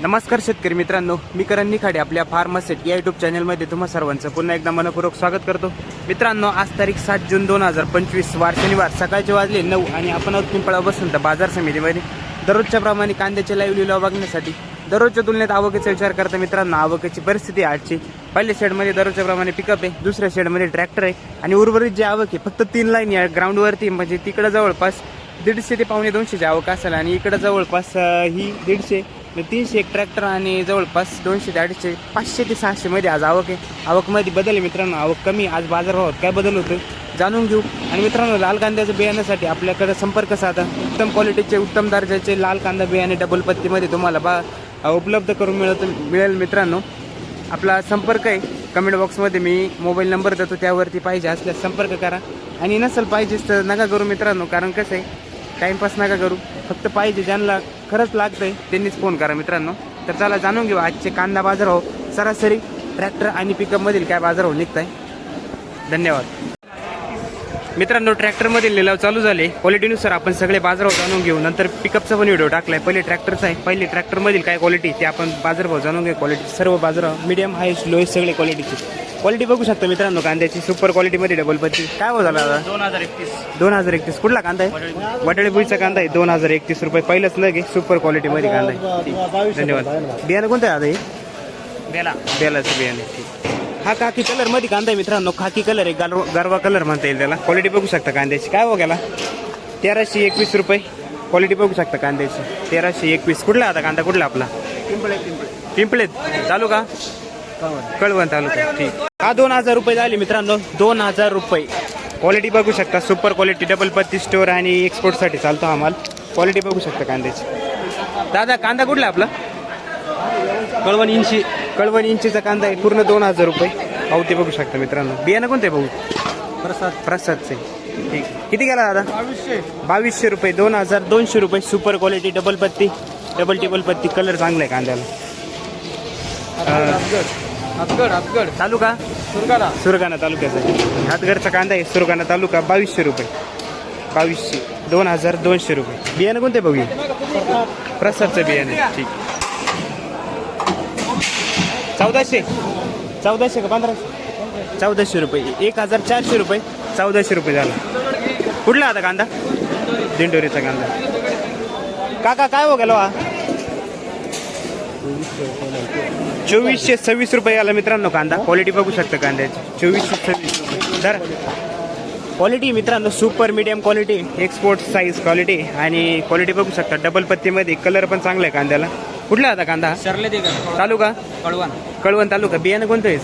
नमस्कार शेतकरी मित्रांनो मी करण निखाडे आपल्या फार्मासेट या युट्यूब चॅनलमध्ये तुम्हा सर्वांचं पुन्हा एकदा मनपूर्वक स्वागत करतो. मित्रांनो आज तारीख सात जून दोन हजार पंचवीस वार शनिवार सकाळचे वाजले नऊ आणि आपण आहोत पिंपळा बसून बाजार समितीमध्ये. दररोजच्या प्रमाणे कांद्याचे लाईव्ह लिलाव बघण्यासाठी. दररोजच्या तुलनेत आवकेचा विचार करता मित्रांनो आवकेची परिस्थिती आठची आजची. पहिल्या शेडमध्ये दररोजच्या प्रमाणे पिकअप आहे दुसऱ्या शेडमध्ये ट्रॅक्टर आहे आणि उर्वरित जे आवक आहे फक्त तीन लाईन या ग्राउंडवरती म्हणजे तिकडं जवळपास दीडशे ते पावणे दोनशेची आवक असेल आणि इकडं जवळपास ही दीडशे म्हणजे तीनशे एक ट्रॅक्टर आणि जवळपास दोनशे ते अडीचशे पाचशे ते सहाशे मध्ये आज आवक आहे. आवकमध्ये बदल आहे मित्रांनो. आवक कमी आज बाजारभावात काय बदल होतोय? जाणून घेऊ. आणि मित्रांनो लाल कांद्याच्या बियाण्यासाठी आपल्याकडे संपर्क साधा. उत्तम क्वालिटीचे उत्तम दर्जाचे लाल कांदा बियाणे डबल पत्तीमध्ये तुम्हाला बा उपलब्ध करून मिळत मिळेल मित्रांनो. आपला संपर्क आहे. कमेंट बॉक्समध्ये मी मोबाईल नंबर देतो. त्यावरती पाहिजे असल्यास संपर्क करा. आणि नसेल पाहिजेच तर नका करू मित्रांनो. कारण कसं आहे टाईमपास नका करू. फक्त पाहिजे ज्यांना खरंच लागतंय त्यांनीच फोन करा मित्रांनो. तर चला जाणून घेऊ आजचे कांदा बाजार हो सरासरी ट्रॅक्टर आणि पिकअपमधील काय बाजार हो निघताय? धन्यवाद. मित्रांनो ट्रॅक्टरमधील लिलाव चालू झाले. क्वालिटीनुसार आपण सगळे बाजारभाव जाणून घेऊ. नंतर पिकअपचा पण व्हिडिओ टाकलाय. पहिले ट्रॅक्टरचा आहे. पहिले ट्रॅक्टरमधील काय क्वालिटी ते आपण बाजारभाव जाणून घेऊ. क्वालिटी सर्व बाजारभाव मीडियम हायस्ट लोएस्ट सगळे क्वालिटीचे क्वालिटी बघू शकता मित्रांनो कांद्याची. सुपर क्वालिटीमध्ये डबल पत्ती. काय हो झाला दादा दोन हजार एकतीस. दोन हजार एकतीस. कुठला कांदा आहे? वटाळे बुईचा कांदा आहे. दोन हजार एकतीस रुपये. पहिलंच लगे. सुपर क्वालिटीमध्ये कांदा आहे. ठीक. धन्यवाद. बियाणं कोणतं आहे आता हे? बेला. बेलाचं बियाणे ठीक हा खाकी कलरमध्ये कांदा आहे मित्रांनो. खाकी कलर आहे. गारवा गरवा कलर म्हणता येईल त्याला. क्वालिटी बघू शकता कांद्याची. काय हो गेला? तेराशे एकवीस रुपये. क्वालिटी बघू शकता कांद्याची. तेराशे एकवीस. कुठला आता कांदा? कुठला आपला? पिंपळे पिंपळे. पिंपळेत. चालू का? कळवण तालुका ठीक. हा दोन हजार रुपये झाले मित्रांनो. दोन हजार रुपये. क्वालिटी बघू शकता. सुपर क्वालिटी डबल पत्ती स्टोअर आणि एक्सपोर्टसाठी चालतो हा माल. क्वालिटी बघू शकता कांद्याची. दादा कांदा कुठला आपला? कळवण इंशी कळवण इंचीचा कांदा आहे. पूर्ण दोन हजार रुपये. पावती बघू शकता मित्रांनो. बियाणं कोणते भाऊ? प्रसाद. प्रसादचे. ठीक. किती गेला दादा? बावीसशे. बावीसशे रुपये. दोन हजार दोनशे रुपये. सुपर क्वालिटी डबल पत्ती. डबल टेबल पत्ती. कलर चांगला आहे कांद्याला. हातगड हातगड. तालुका? सुरगाणा. सुरगाणा तालुक्याचा. हातगडचा कांदा आहे सुरगाणा तालुका बावीसशे रुपये. बावीसशे दोन हजार दोनशे रुपये. बियाणं कोणते बघू प्रसादचं बियाणं. ठीक. चौदाशे. चौदाशे का पंधराशे? चौदाशे रुपये. एक हजार चारशे रुपये. चौदाशे रुपये झाला. कुठला आता कांदा? दिंडोरीचा कांदा. काका काय हो गेलो हा? चोवीसशे सव्वीस रुपये आला मित्रांनो कांदा. क्वालिटी बघू शकता कांद्याची. चोवीसशे सव्वीस रुपये. दर. क्वालिटी मित्रांनो super medium quality export size quality आणि क्वालिटी बघू शकता. डबल पत्तीमध्ये कलर पण चांगला आहे कांद्याला. कुठला आता कांदा? तालुका? कळवण. कळवण तालुका. बियाणं कोणतं आहे?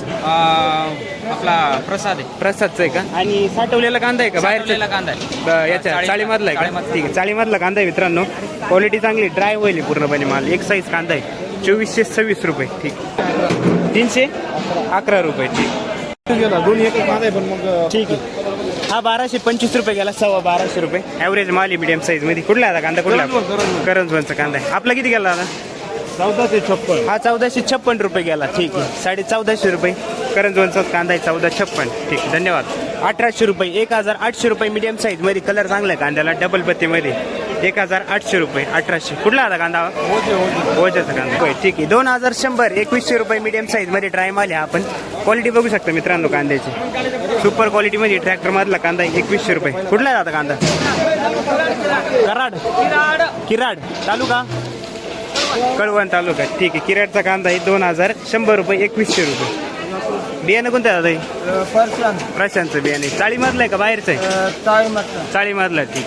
आपला प्रसाद आहे. प्रसादचं आहे का? आणि साठवलेला कांदा आहे का? बाहेरचा? कांदा आहे. याच्या चाळीमधला आहे का. ठीक आहे चाळीमधला कांदा आहे मित्रांनो. क्वालिटी चांगली ड्राय होईल पूर्णपणे माल. एक साईज कांदा आहे. चोवीसशे सव्वीस रुपये ठीक. तीनशे अकरा रुपये ठीक. एक पण मग ठीक आहे. हा बाराशे पंचवीस रुपये गेला सव्वा बाराशे रुपये. ॲव्हरेज माल मीडियम साईजमध्ये. कुठला आता कांदा कुठला? करंजवन, करंजवन. करंजवनचा कांदा आहे. आपला किती गेला दादा चौदाशे छप्पन. हा चौदाशे छप्पन रुपये गेला. ठीक आहे. साडे चौदाशे रुपये. करंजवनचा कांदा आहे चौदा छप्पन. ठीक आहे धन्यवाद. अठराशे रुपये एक हजार आठशे रुपये मीडियम साईजमध्ये कलर चांगला आहे कांद्याला डबल पत्तीमध्ये एक हजार आठशे रुपये अठराशे. कुठला आता कांदा? हा? ओझ्याचा कांदा. होय, ठीक आहे. दोन हजार शंभर एकवीसशे रुपये मीडियम साईजमध्ये ट्राय माल आहे. आपण क्वालिटी बघू शकता मित्रांनो कांद्याची. सुपर क्वालिटी मध्ये ट्रॅक्टर मधला कांदा आहे एकवीसशे रुपये. कुठला आहे आता कांदा? कराड. किराड. तालुका कळवण तालुका. ठीक आहे. किराडचा कांदा आहे दोन हजार शंभर रुपये एकवीसशे रुपये. बियाणं कोणतं आहे दादा हे? प्रशांतचं बियाणे चाळीमधलं आहे का बाहेरचं आहे? चाळी चाळीमधला ठीक.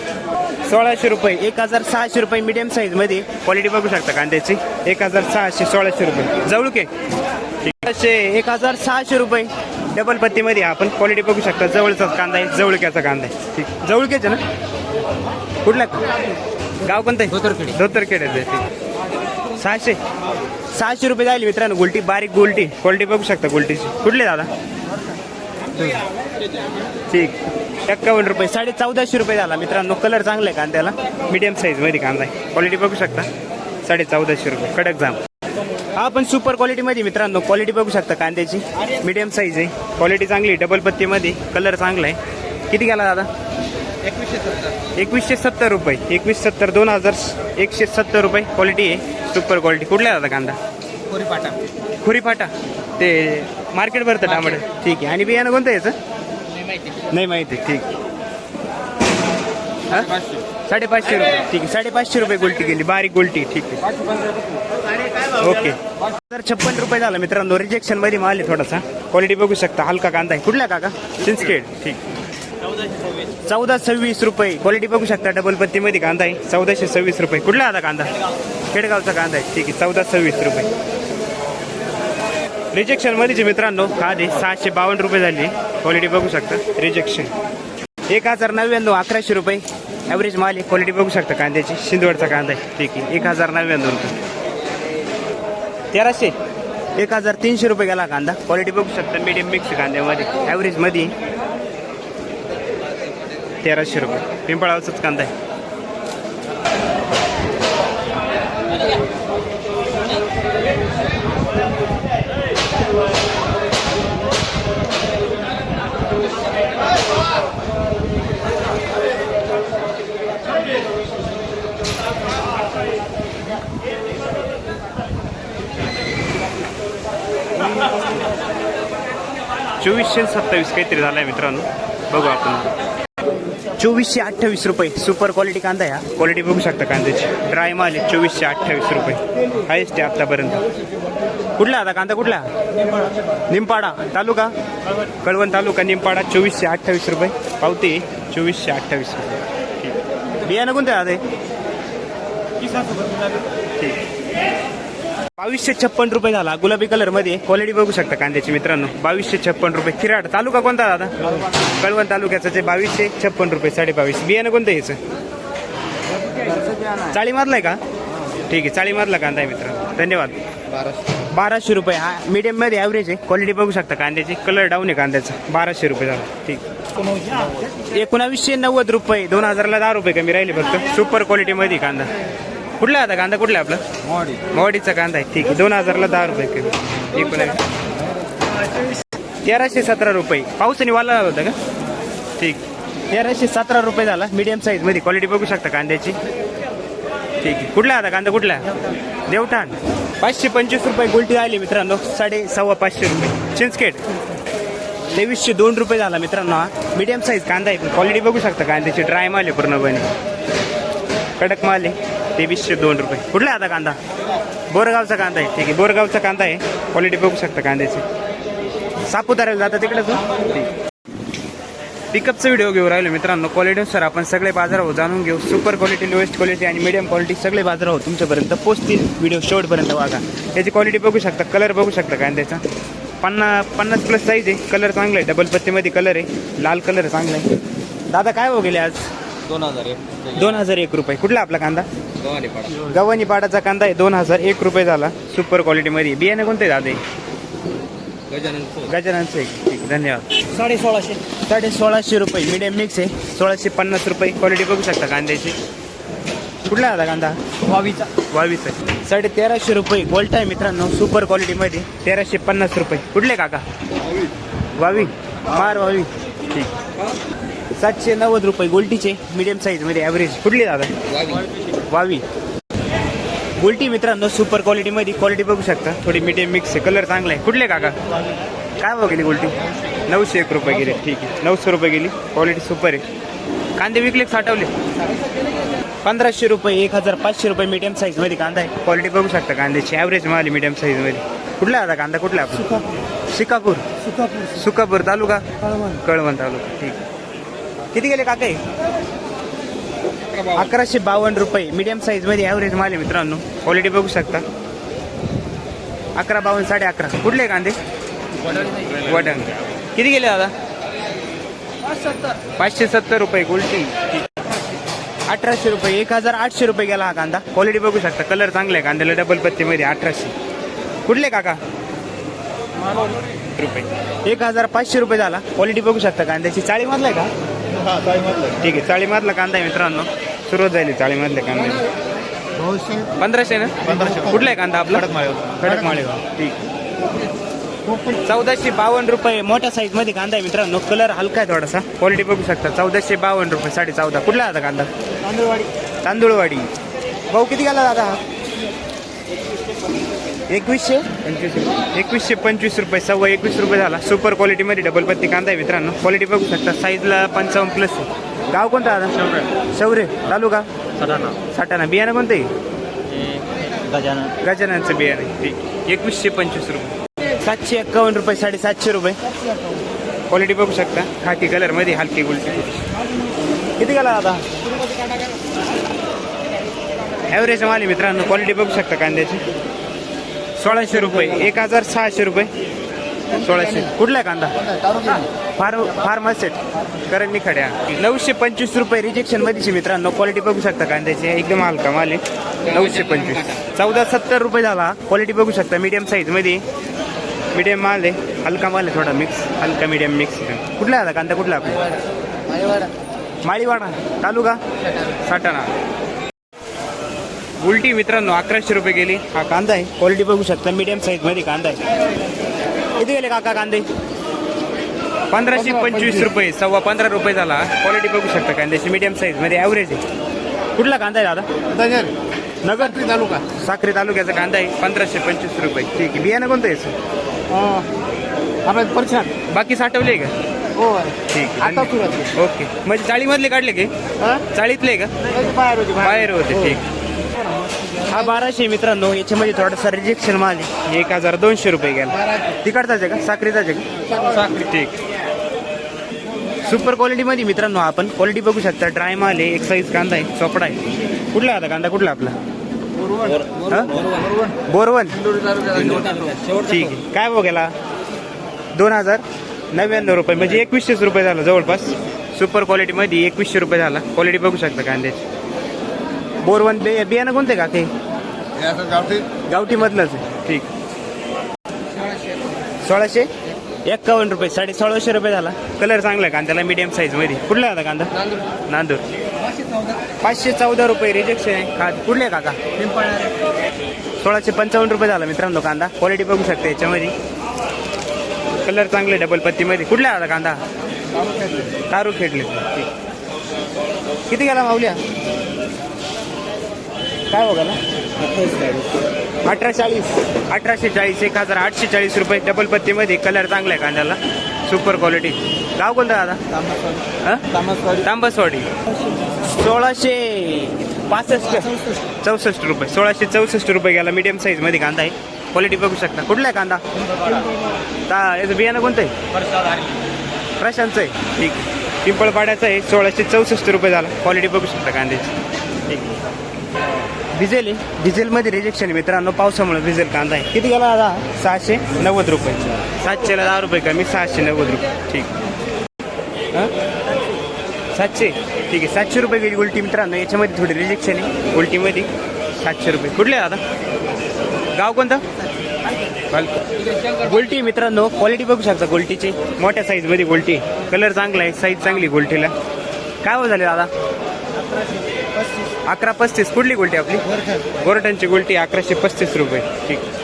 सोळाशे रुपये एक हजार सहाशे रुपये मीडियम साईजमध्ये क्वालिटी बघू शकता कांद्याची. एक हजार सहाशे सोळाशे रुपये. जवळके सोळाशे एक हजार सहाशे रुपये. डबल पत्तीमध्ये आपण. क्वालिटी बघू शकता. जवळचाच कांदा आहे जवळक्याचा कांदा आहे. ठीक. जवळक्याचा ना? कुठला? गाव कोणतं आहे? धोतरखेडी. धोतरखेड्याचं आहे ठीक. सहाशे. सहाशे रुपये जाईल मित्रांनो गुलटी बारीक गुलटी. क्वालिटी बघू शकता गुलटीची. कुठले दादा? ठीक. एक्कावन्न रुपये. साडे चौदाशे रुपये झाला मित्रांनो. कलर चांगला आहे कांद्याला. मिडियम साईजमध्ये कांदा आहे. क्वालिटी बघू शकता. साडे चौदाशे रुपये. कडक जाम. हा पण सुपर क्वालिटीमध्ये मित्रांनो. क्वालिटी बघू शकता कांद्याची. मीडियम साईज आहे. क्वालिटी चांगली डबल पत्तीमध्ये. कलर चांगला आहे. किती गेला दादा? एकवीसशे सत्तर. रुपये. एकवीस सत्तर दोन हजार एकशे सत्तर रुपये. क्वालिटी आहे. सुपर क्वालिटी कुठल्या दादा कांदा? कोरी पाटा खुरी फाटा ते मार्केट भरतं टमाटर. ठीक आहे. आणि बियाणं कोणतं याचं? नाही माहिती. ठीक हा? साडेपाचशे रुपये. ठीक आहे. साडेपाचशे रुपये गोल्टी गेली बारीक गोल्टी. ठीक आहे. ओके. तर छप्पन रुपये झाला मित्रांनो. रिजेक्शनमध्ये माल आहे थोडासा. क्वालिटी बघू शकता. हलका कांदा आहे. कुठला काका? चिंचखेड ठीक. चौदा सव्वीस रुपये. क्वालिटी बघू शकता डबल पत्तीमध्ये कांदा आहे. चौदाशे सव्वीस रुपये. कुठला आता कांदा? खेडगावचा कांदा आहे. ठीक आहे चौदा सव्वीस रुपये. रिजेक्शन मध्येचे मित्रांनो खादे सहाशे बावन्न रुपये झाली. क्वालिटी बघू शकता. रिजेक्शन एक हजार नव्याण्णव अकराशे रुपये. ॲव्हरेज माल आहे. क्वालिटी बघू शकता कांद्याची. शिंदवडचा कांदा आहे. ठीक आहे एक हजार नव्याण्णव रुपये. तेराशे. एक हजार तीनशे रुपये गेला कांदा. क्वालिटी बघू शकता. Medium mix कांद्यामध्ये. ॲव्हरेजमध्ये तेराशे रुपये. पिंपळावचाच कांदा आहे. चोवीसशे सत्तावीस काहीतरी झालाय मित्रांनो. बघू आपण. चोवीसशे अठ्ठावीस रुपये. सुपर क्वालिटी कांदा हा. क्वालिटी बघू शकता कांद्याची. ड्राय माल आहे चोवीसशे अठ्ठावीस रुपये. हायस्ट आहे आतापर्यंत. कुठला आता कांदा? कुठला? निमपाडा तालुका? कळवण तालुका निमपाडा चोवीसशे अठ्ठावीस रुपये. पावते चोवीसशे अठ्ठावीस रुपये. ठीक. बियाणं कोणतं आहे आता? ठीक. बावीसशे छप्पन रुपये झाला गुलाबी कलरमध्ये क्वालिटी बघू शकता कांद्याची मित्रांनो. बावीसशे छप्पन रुपये किराड. तालुका कोणता दादा? कळवण तालुक्याचं जे बावीसशे छप्पन रुपये साडे बावीस बियाणं कोणतं याचं? चाळीमधला आहे का? ठीक आहे चाळीमधला कांदा आहे मित्रांनो. धन्यवाद. बाराशे बाराशे रुपये. हा मीडियममध्ये ॲव्हरेज आहे. क्वालिटी बघू शकता कांद्याची. कलर डाऊन आहे कांद्याचा. बाराशे रुपये झाला. ठीक. एकोणावीसशे नव्वद रुपये. दोन हजारला दहा रुपये कमी राहिले फक्त. सुपर क्वालिटी मध्ये कांदा. कुठला आता कांदा? कुठला आपला? मोडी मोडीचा कांदा आहे. ठीक आहे. दोन हजारला दहा रुपये एकोणावीस तेराशे सतरा रुपये. पावसाने वाला होता का? ठीक. तेराशे सतरा रुपये झाला. मीडियम साईजमध्ये. क्वालिटी बघू शकता कांद्याची. ठीक आहे. कुठला आता कांदा? कुठला देवठाण. पाचशे पंचवीस रुपये गोल्टी आली मित्रांनो. साडे सव्वा पाचशे रुपये. चिंचखेड. तेवीसशे दोन रुपये झाला मित्रांनो हा. मीडियम साईज कांदा आहे. क्वालिटी बघू शकता कांद्याची. ड्राय माल आहे पूर्णपणे. कडक माल आहे. तेवीसशे दोन रुपये. कुठला आता कांदा? बोरगावचा कांदा आहे. ठीक आहे बोरगावचा कांदा आहे. क्वालिटी बघू शकता कांद्याची. सापुताऱ्याला जाता तिकडे तू? पिकअपचा व्हिडिओ घेऊ राहिलो मित्रांनो. क्वालिटीनुसार आपण सगळे बाजारभाव जाणून घेऊ. सुपर क्वालिटी लोएस्ट क्वालिटी आणि मीडियम क्वालिटी सगळे बाजारभाव तुमच्यापर्यंत पोचतील व्हिडिओ शेवटपर्यंत बघा याची क्वालिटी बघू शकता कलर बघू शकता कांद्याचा. पन्नास पन्नास प्लस साईज आहे. कलर चांगला आहे. डबल पत्तीमध्ये कलर आहे. लाल कलर चांगला आहे. दादा काय हो गेले आज? दोन हजार एक. दोन हजार एक रुपये. कुठला आपला कांदा? गव्हाणी पाडाचा कांदा आहे. दोन हजार एक रुपये झाला. सुपर क्वालिटीमध्ये बियाणे कोणते दादे? गजानन ठीक धन्यवाद. साडे सोळाशे. साडे सोळाशे रुपये. मीडियम मिक्स आहे. सोळाशे पन्नास रुपये. क्वालिटी बघू शकता कांद्याची. कुठला आता कांदा? वावीचा. आहे. साडे तेराशे रुपये. गोल्ट आहे मित्रांनो. सुपर क्वालिटीमध्ये तेराशे पन्नास रुपये. कुठले काका? वावी. मार वावी. ठीक. सातशे नव्वद रुपये. गोल्टीचे मीडियम साईजमध्ये ॲव्हरेज कुठली दादा? वावी गोल्टी मित्रांनो सुपर क्वालिटीमध्ये क्वालिटी बघू शकता. थोडी मीडियम मिक्स आहे. कलर चांगला आहे. कुठले काका? काय भाव गेली गोल्टी नऊशे एक रुपये गेली. ठीक आहे. नऊशे रुपये गेली. क्वालिटी सुपर आहे. कांदे विकले साठवले? पंधराशे रुपये एक हजार पाचशे रुपये मीडियम साईजमध्ये कांदा आहे. क्वालिटी बघू शकता कांद्याची. ॲव्हरेज माल मीडियम साईजमध्ये कुठला आहे आता कांदा? कुठला आपला? शिकापूर सुकापूर तालुका? कळवण. तालुका. ठीक आहे. किती गेले काका? हे? अकराशे बावन्न रुपये. मीडियम साईजमध्ये ॲव्हरेज माल आहे मित्रांनो. क्वालिटी बघू शकता. अकरा बावन्न साडे अकरा. कुठले कांदे? वडण. किती गेले दादा? पाचशे सत्तर रुपये गोल्टी. अठराशे रुपये. एक हजार आठशे रुपये गेला हा कांदा. क्वालिटी बघू शकता. कलर चांगला आहे कांद्याला. डबल पत्तीमध्ये अठराशे. कुठले काका? रुपये. एक हजार पाचशे रुपये झाला. क्वालिटी बघू शकता. कांद्याची चाळीमधला आहे का? ठीक आहे चाळीमधला कांदा आहे मित्रांनो. सुरुवात झाली चाळीमधल्या कांदा पंधराशे ना? पंधराशे. कुठला आहे कांदा आपला? खडक माळेगाव. ठीक चौदाशे बावन्न रुपये मोठ्या साईजमध्ये कांदा आहे मित्रांनो. कलर हलका आहे थोडासा. क्वालिटी बघू शकता. चौदाशे बावन्न रुपये साडे चौदा. कुठला आता कांदा? तांदूळवाडी. भाऊ किती गेला दादा हा? एकवीसशे? एकवीसशे पंचवीस रुपये सव्वा एकवीस रुपये झाला. सुपर क्वालिटीमध्ये डबल पत्ती कांदा आहे मित्रांनो. क्वालिटी बघू शकता. साईजला पंचावन्न प्लस आहे. गाव कोणता दादा? शौर्य. तालुका? साठाणा बियाणं कोणतं आहे गजानन. गजाननचं बियाणं. ठीक. एकवीसशे पंचवीस रुपये. सातशे एक्कावन्न रुपये साडेसातशे रुपये. क्वालिटी बघू शकता. खाकी कलरमध्ये हलकी गुलटी. किती गेला आता ॲव्हरेज माल आहे मित्रांनो. क्वालिटी बघू शकता कांद्याची. सोळाशे रुपये. एक हजार सहाशे रुपये. सोळाशे. कुठला आहे कांदा? फार फार्मासेट मी निखाड्या नऊशे पंचवीस रुपये रिजेक्शन मध्येची मित्रांनो. क्वालिटी बघू शकता कांद्याची. एकदम हलका माल आहे. नऊशे पंचवीस. चौदा सत्तर रुपये झाला. क्वालिटी बघू शकता. मीडियम साईजमध्ये मीडियम माल आहे. हलका माल आहे थोडा. मिक्स हलका मीडियम मिक्स कुठला आहे कांदा? कुठला आपला? माळीवाडा. तालुका? साठाणा. उलटी मित्रांनो अकराशे रुपये गेली. हा कांदा आहे. क्वालिटी बघू शकता. मीडियम साईजमध्ये कांदा आहे. किती गेले काका कांदे? पंधराशे पंचवीस रुपये सव्वा पंधरा रुपये झाला. क्वालिटी बघू शकता कांद्याची. मीडियम साईजमध्ये ॲव्हरेज आहे. कुठला कांदा आहे दादा? नगर? तालुका. साक्री तालुक्याचा कांदा आहे. पंधराशे पंचवीस रुपये. ठीक आहे. बियाणं कोणतं आहे सर? आपल्या परिचय बाकी साठवले का? हो. ठीक आता आहे. ओके. म्हणजे चाळीमधले काढले की? चाळीतले का? बाहेर होती बाहेर होते. ठीक. हा बाराशे मित्रांनो. याच्यामध्ये थोडासा रिजेक्शन माल आहे एक हजार दोनशे रुपये गेला. तिकडचाच आहे का? साखरेचाच आहे का? साखरी ठीक. सुपर क्वालिटीमध्ये मित्रांनो आपण क्वालिटी बघू शकता. ड्राय माल आहे एक साईज कांदा आहे चोपडा आहे. कुठला आता कांदा? कुठला आपला? हा? बोरवन ठीक आहे. काय गेला? दोन हजार नव्याण्णव रुपये. म्हणजे एकवीसशेच रुपये झाला जवळपास. सुपर क्वालिटीमध्ये एकवीसशे रुपये झाला. क्वालिटी बघू शकता कांद्याची. बोरवन बे बियाणं कोणते का ते? गावठी. मधलंच आहे ठीक. सोळाशे? एक्कावन्न रुपये. साडे सोळाशे रुपये झाला. कलर चांगला आहे कांद्याला मीडियम साईजमध्ये कुठला आहे आता कांदा? नांदूर. पाचशे चौदा. रुपये रिजेक्शन आहे. का कुठले आहे काका? सोळाशे पंचावन्न रुपये झाला मित्रांनो कांदा. क्वालिटी बघू शकता याच्यामध्ये. कलर चांगले डबल पत्तीमध्ये. कुठला आता कांदा? खेळले ठीक. किती गेला माऊल्या? काय हो गेला अठरा चाळीस अठराशे चाळीस एक हजार आठशे चाळीस रुपये डबल पत्तीमध्ये कलर चांगला आहे कांद्याला. सुपर क्वालिटी गाव कोणतं दादा? हं? तांबसवाडी. सोळाशे पासष्ट. चौसष्ट रुपये. सोळाशे चौसष्ट रुपये गेला मीडियम साईजमध्ये कांदा आहे. क्वालिटी बघू शकता. कुठला आहे कांदा? ता याचं बियाणं कोणतं आहे? प्रशांतचं आहे. ठीक आहे. पिंपळपाड्याचं आहे. सोळाशे चौसष्ट रुपये झाला. क्वालिटी बघू शकता कांद्याची. ठीक आहे. डिझेल आहे. डिझेलमध्ये रिजेक्शन आहे मित्रांनो पावसामुळे डिझेल कांदा आहे. किती गेला दादा? सहाशे नव्वद रुपये. सातशेला दहा रुपये कमी सहाशे नव्वद रुपये. ठीक. हां? सातशे? ठीक आहे सातशे रुपये गेली उलटी मित्रांनो याच्यामध्ये थोडी रिजेक्शन आहे. उलटीमध्ये सातशे रुपये. कुठले आता गाव कोणतं? गोल्टी मित्रांनो क्वालिटी बघू शकता गोल्टीची. मोठ्या साईजमध्ये गोल्टी कलर चांगला आहे साईज चांगली गोल्टीला. काय हो झाले दादा? अकरा पस्तीस. कुठली गोल्टी आपली? गोरटनची गोल्टी अकराशे पस्तीस रुपये. ठीक.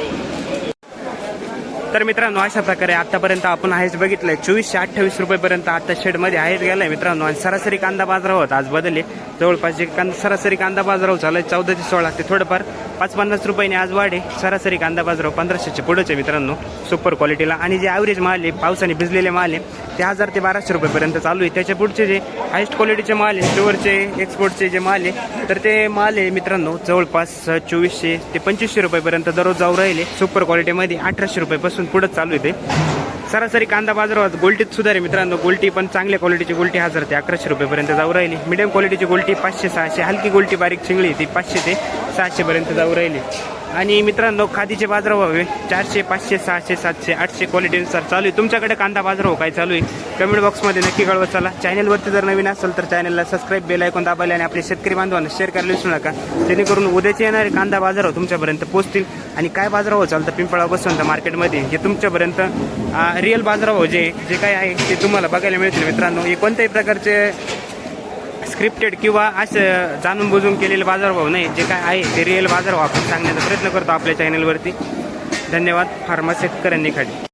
तर मित्रांनो अशा प्रकारे आतापर्यंत आपण आहेच बघितलंय. चोवीसशे अठ्ठावीस रुपयेपर्यंत आता शेडमध्ये आहेच गेलाय मित्रांनो. आणि सरासरी कांदा बाजार होत आज बदलले. जवळपास जे कांदा सरासरी कांदा बाजार चालू आहे चौदा ते सोळा ते थोडंफार. पाच पन्नास रुपयाने आज वाढे. सरासरी कांदा बाजार पंधराशेचे पुढेच आहे मित्रांनो सुपर क्वालिटीला आणि जे ॲव्हरेज माल आहे पावसाने भिजलेले माल आहे ते हजार ते बाराशे रुपयेपर्यंत चालू आहे. त्याच्या पुढचे जे हायस्ट क्वालिटीचे माल आहे स्टोअरचे एक्सपोर्टचे जे माल आहे तर ते माल आहे मित्रांनो जवळपास चोवीसशे ते पंचवीसशे रुपयेपर्यंत दररोज जाऊ राहिले. सुपर क्वालिटीमध्ये अठराशे रुपयेपासून पुढंच चालू आहे ते. सरासरी कांदा बाजारात गोल्टीत सुद्धा आहे मित्रांनो. गोल्टी पण चांगल्या क्वालिटीची गोल्टी हजार ते अकराशे रुपयेपर्यंत जाऊ राहिली. मिडियम क्वालिटीची गोल्टी पाचशे सहाशे. हलकी गोल्टी बारीक चिंगळी ती पाचशे ते सहाशेपर्यंत जाऊ राहिली. आणि मित्रांनो खादीचे बाजार व्हावे चारशे पाचशे सहाशे सातशे आठशे क्वालिटीनुसार चालू आहे. तुमच्याकडे कांदा बाजार हो काय चालू आहे? कमेंट बॉक्समध्ये नक्की कळवत चला. चॅनलवरती जर नवीन असेल तर चॅनलला सबस्क्राईब बेल ऐकून दाबायला आणि आपले शेतकरी बांधवांना शेअर करायला विसरू नका. जेणेकरून उद्याचे येणारे कांदा बाजार हो तुमच्यापर्यंत पोहोचतील. आणि काय बाजारभाव चालतं पिंपळा बसवंत मार्केटमध्ये हे तुमच्यापर्यंत रिअल बाजारभाव जे जे काय आहे ते तुम्हाला बघायला मिळतील मित्रांनो. हे कोणत्याही प्रकारचे स्क्रिप्टेड किंवा असं जाणून बुजून केलेले बाजारभाव नाही जे काय आहे ते रिअल बाजारभाव आपण सांगण्याचा प्रयत्न करतो आपल्या चॅनलवरती धन्यवाद. फार्मा शेतकऱ्यांनी खाली.